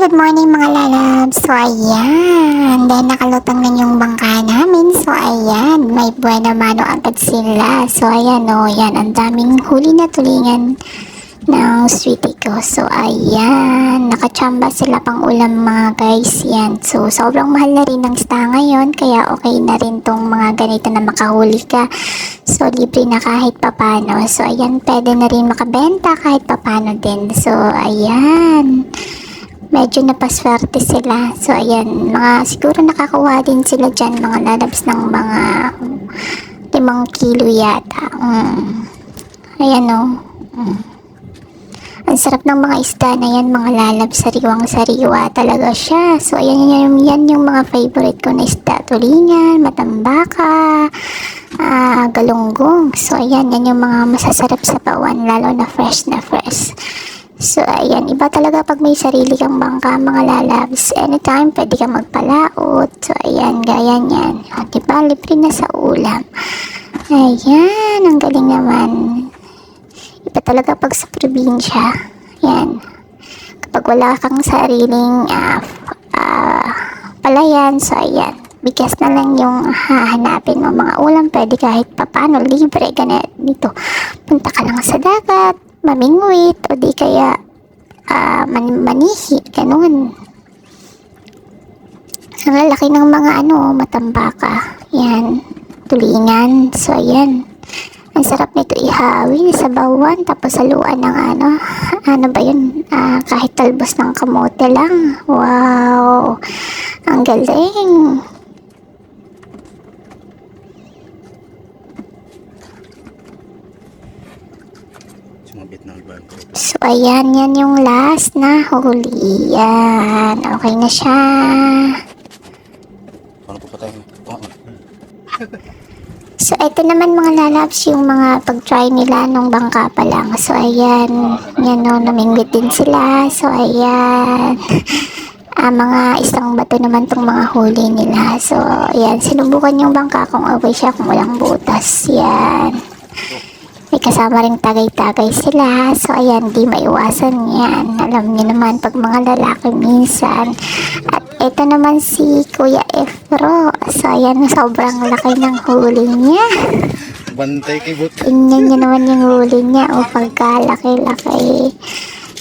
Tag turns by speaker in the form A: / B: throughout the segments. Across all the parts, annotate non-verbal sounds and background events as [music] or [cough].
A: good morning mga lalabs. So, ayan. Dahil nakalutang na yung bangka namin. So, ayan. May buena mano agad sila. So, ayan o. yan. Ang daming huli na tulingan ng sweetie ko. So, ayan. Nakachamba sila pang ulam mga guys. Yan. So, sobrang mahal na rin ng sta ngayon. Kaya okay na rin tong mga ganito na makahuli ka. So, libre na kahit papano. So, ayan. Pwede na rin makabenta kahit papano din. So, ayan medyo napaswerte sila. So, ayan, mga, siguro nakakuha din sila dyan, mga lalabs ng mga limang kilo yata. Mm. Ayan, o. Mm. Ang sarap ng mga isda na yan, mga lalabs, sariwang sariwa talaga siya. So, ayan, yan, yan yung mga favorite ko na isda. Tulingan, matambaka, ah, galunggong. So, ayan, yan yung mga masasarap sa pawan, lalo na fresh na fresh. So, ayan, iba talaga pag may sarili kang bangka, mga lalabs. Anytime, pwede kang magpalaot. So, ayan, gaya niyan. O, diba, libre na sa ulam. Ayan, ang galing naman. Iba talaga pag sa probinsya. Yan. Kapag wala kang sariling f- ah, palayan, so ayan. Bigas na lang yung hahanapin mo. Mga ulam, pwede kahit papano, libre, ganit dito. Punta ka lang sa dagat, mamingwit, o di kaya ah, man- manihi, ganun. Ang lalaki ng mga ano, matambaka. Yan, tulingan. So, ayan. Ang sarap nito ihawi sa bawan tapos saluan ng ano, ano ba yun? Ah, kahit talbos ng kamote lang. Wow! Ang galing!
B: Sumabit ng bangko.
A: So, ayan, yan yung last na huli. Yan, okay na siya.
B: Paano po patay? Oh,
A: So, ito naman mga lalabs, yung mga pag-try nila nung bangka pa lang. So, ayan, yan o, namingwit din sila. So, ayan. [laughs] Ah, mga isang bato naman tong mga huli nila. So, ayan, sinubukan yung bangka kung okay siya, kung walang butas. Yan. May kasama rin tagay-tagay sila. So, ayan, di maiwasan yan. Alam niyo naman, pag mga lalaki minsan. At ito naman si Kuya Efro. So, ayan, sobrang laki ng huli niya.
B: Bantay kay But.
A: Tingnan niyo naman yung huli niya. O, pagkalaki-laki.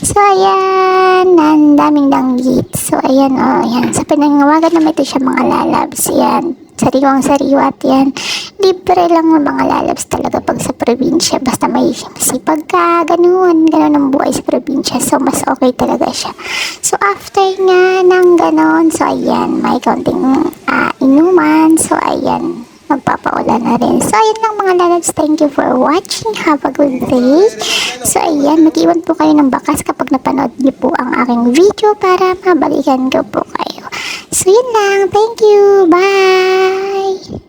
A: So, ayan. Ang daming danggit. So, ayan, o. ayan. Sa pinangawagan naman ito siya mga lalabs. Ayan. Sariwang sariwat yan. Libre lang ng mga lalabs talaga pag sa probinsya. Basta may sipag ka, ganun. Ganun ang buhay sa probinsya. So, mas okay talaga siya. So, after nga ng ganun, so, ayan. May kaunting ah, inuman. So, ayan magpapaulan na rin. So, ayun lang mga lalabs. Thank you for watching. Have a good day. So, ayan. Mag-iwan po kayo ng bakas kapag napanood niyo po ang aking video para mabalikan ko po kayo. So, yun lang. Thank you. Bye!